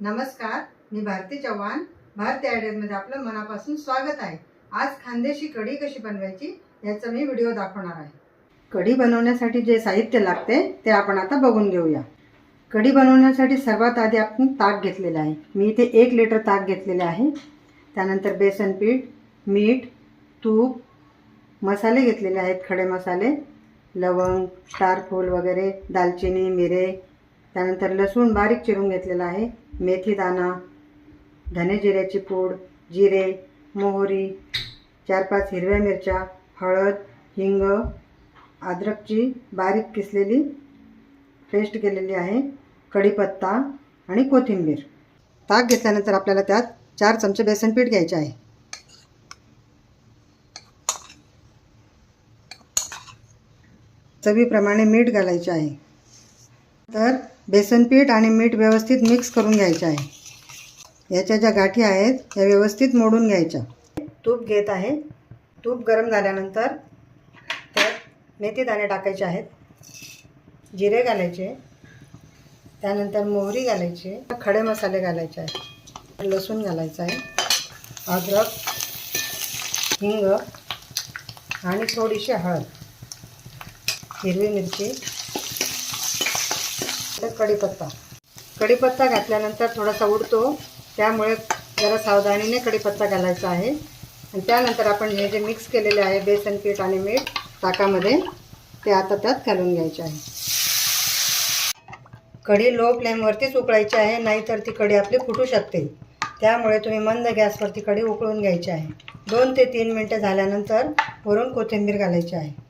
नमस्कार मी भारती चव्हाण. भारती आयडियामध्ये आपलं मनापासून स्वागत आहे. आज खांदेशी कढी कशी बनवायची याचा मी व्हिडिओ दाखवणार आहे. कढी बनवण्यासाठी जे साहित्य लागते ते आपण आता बघून घेऊया. कढी बनवण्यासाठी सर्वात आधी आपण ताक घेतलेलं आहे. मी इथे एक लिटर ताक घेतलेले आहे. त्यानंतर बेसन पीठ मीठ तूप मसाले घेतलेले आहेत खडे मसाले लवंग स्टारफूल वगैरे दालचिनी मिरे त्यानंतर लसूण बारीक चिरून घेतलेला आहे. मेथी दाणा धने जिऱ्याची पूड जिरे मोहरी चार पाच हिरव्या मिरच्या हळद हिंग अद्रकची बारीक किसलेली पेस्ट केलेली आहे कढीपत्ता आणि कोथिंबीर. ताक घेतल्यानंतर आपल्याला त्यात चार चमचे बेसन पीठ घ्यायचे आहे. चवीप्रमाणे मीठ घालायचे आहे. तर बेसन पीठ आणि मीठ व्यवस्थित मिक्स करून घ्यायचे आहे. याच्या ज्या गाठी आहेत त्या व्यवस्थित मोडून घ्यायच्या. तूप घेत आहे. तूप गरम झाल्यानंतर त्यात मेथी दाणे टाकायचे आहेत. जिरे घालायचे. त्यानंतर मोहरी घालायची. खडे मसाले घालायचे आहेत. लसूण घालायचं आहे. अद्रक हिंग आणि थोडीशी हळद हिरवी मिरची. तर कढीपत्ता. कढीपत्ता घातल्यानंतर थोडासा उडतो. त्यामुळे जरा सावधानीने कढीपत्ता घालायचा आहे. आणि त्यानंतर आपण हे जे मिक्स केलेले आहे बेसन पीठ आणि मीठ ताकामध्ये ते आता त्यात घालून घ्यायचे आहे. कढी लो फ्लेमवरतीच उकळायची आहे नाहीतर ती कढी आपली फुटू शकते. त्यामुळे तुम्ही मंद गॅसवरती कढी उकळून घ्यायची आहे. दोन ते तीन मिनटं झाल्यानंतर वरून कोथिंबीर घालायची आहे.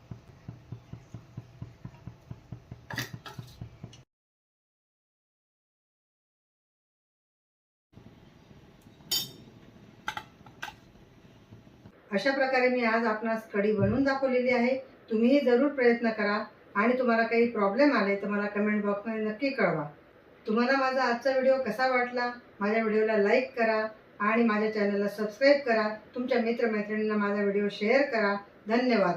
अशा प्रकारे मी आज आपणास कढी बनवून दाखवलेली आहे. तुम्हीही जरूर प्रयत्न करा. आणि तुम्हाला काही प्रॉब्लेम आले तर मला कमेंट बॉक्समध्ये नक्की कळवा. तुम्हाला माझा आजचा व्हिडिओ कसा वाटला? माझ्या व्हिडिओला लाईक करा आणि माझ्या चॅनलला सबस्क्राईब करा. तुमच्या मित्रमैत्रिणींना माझा व्हिडिओ शेअर करा. धन्यवाद.